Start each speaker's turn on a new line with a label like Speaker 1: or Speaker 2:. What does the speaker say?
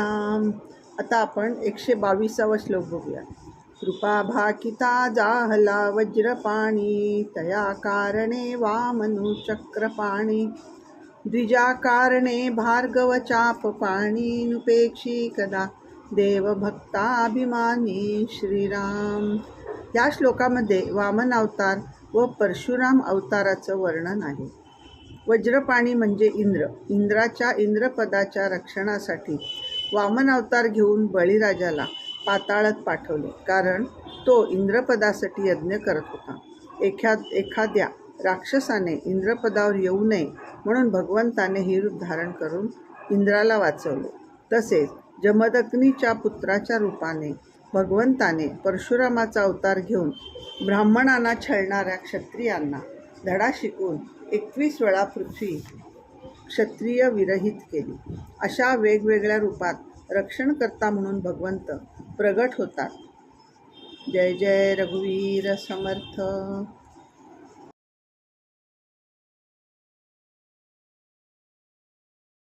Speaker 1: आता आपण एकशे बावीसावा श्लोक बघूया. कृपा भाकिता जाहला वज्रपाणी तया कारणे वामनु चक्रपाणी द्विजाकारणे भार्गव चाप पाणी नुपेक्षी कदा देवभक्ताभिमानी श्रीराम. या श्लोकामध्ये वामन अवतार व परशुराम अवताराचं वर्णन आहे. वज्रपाणी म्हणजे इंद्र. इंद्राच्या इंद्रपदाच्या रक्षणासाठी वामन अवतार घेऊन बळीराजाला पाताळात पाठवले कारण तो इंद्रपदासाठी यज्ञ करत होता. एख्या एखाद्या राक्षसाने इंद्रपदावर येऊ नये म्हणून भगवंताने ही रूप धारण करून इंद्राला वाचवले. तसेच जमदग्नीच्या पुत्राच्या रूपाने भगवंताने परशुरामाचा अवतार घेऊन ब्राह्मणांना छळणाऱ्या क्षत्रियांना धडा शिकून एकवीस वेळा पृथ्वी क्षत्रिय विरहित केली. अशा वेगवेगळ्या रूपात रक्षणकर्ता म्हणून भगवंत प्रगट होतात. जय जय रघुवीर समर्थ.